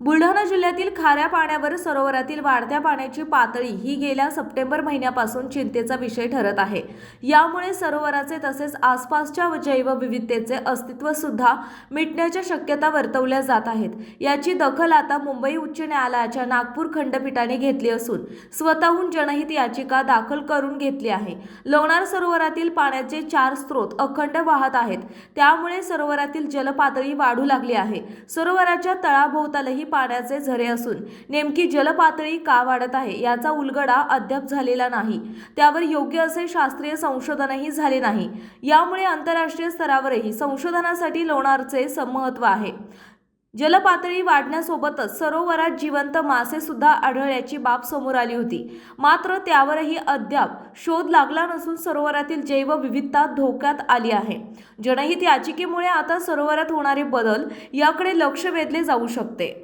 बुलढाणा जिल्ह्यातील खाऱ्या पाण्यावर सरोवरातील वाढत्या पाण्याची पातळी ही गेल्या सप्टेंबर महिन्यापासून चिंतेचा विषय ठरत आहे. यामुळे सरोवराचे तसेच आसपासच्या जैवविविधतेचे अस्तित्व सुद्धा मिटण्याच्या शक्यता वर्तवल्या जात आहेत. याची दखल आता मुंबई उच्च न्यायालयाच्या नागपूर खंडपीठाने घेतली असून स्वतःहून जनहित याचिका दाखल करून घेतली आहे. लोणार सरोवरातील पाण्याचे चार स्रोत अखंड वाहत आहेत. त्यामुळे सरोवरातील जलपातळी वाढू लागली आहे. सरोवराच्या तळाभोवतालही पाण्याचे झरे असून नेमकी जलपातळी का वाढत आहे याचा उलगडा अद्याप झालेला नाही. त्यावर योग्य असे शास्त्रीय संशोधनही झाले नाही. यामुळे आंतरराष्ट्रीय स्तरावरही संशोधनासाठी लोणारचे महत्त्व आहे. जलपातळी वाढण्यासोबतच सरोवरात जिवंत मासे सुद्धा आढळल्याची बाब समोर आली होती. मात्र त्यावरही अद्याप शोध लागला नसून सरोवरातील जैवविविधता धोक्यात आली आहे. जनहित याचिकेमुळे आता सरोवरात होणारे बदल याकडे लक्ष वेधले जाऊ शकते.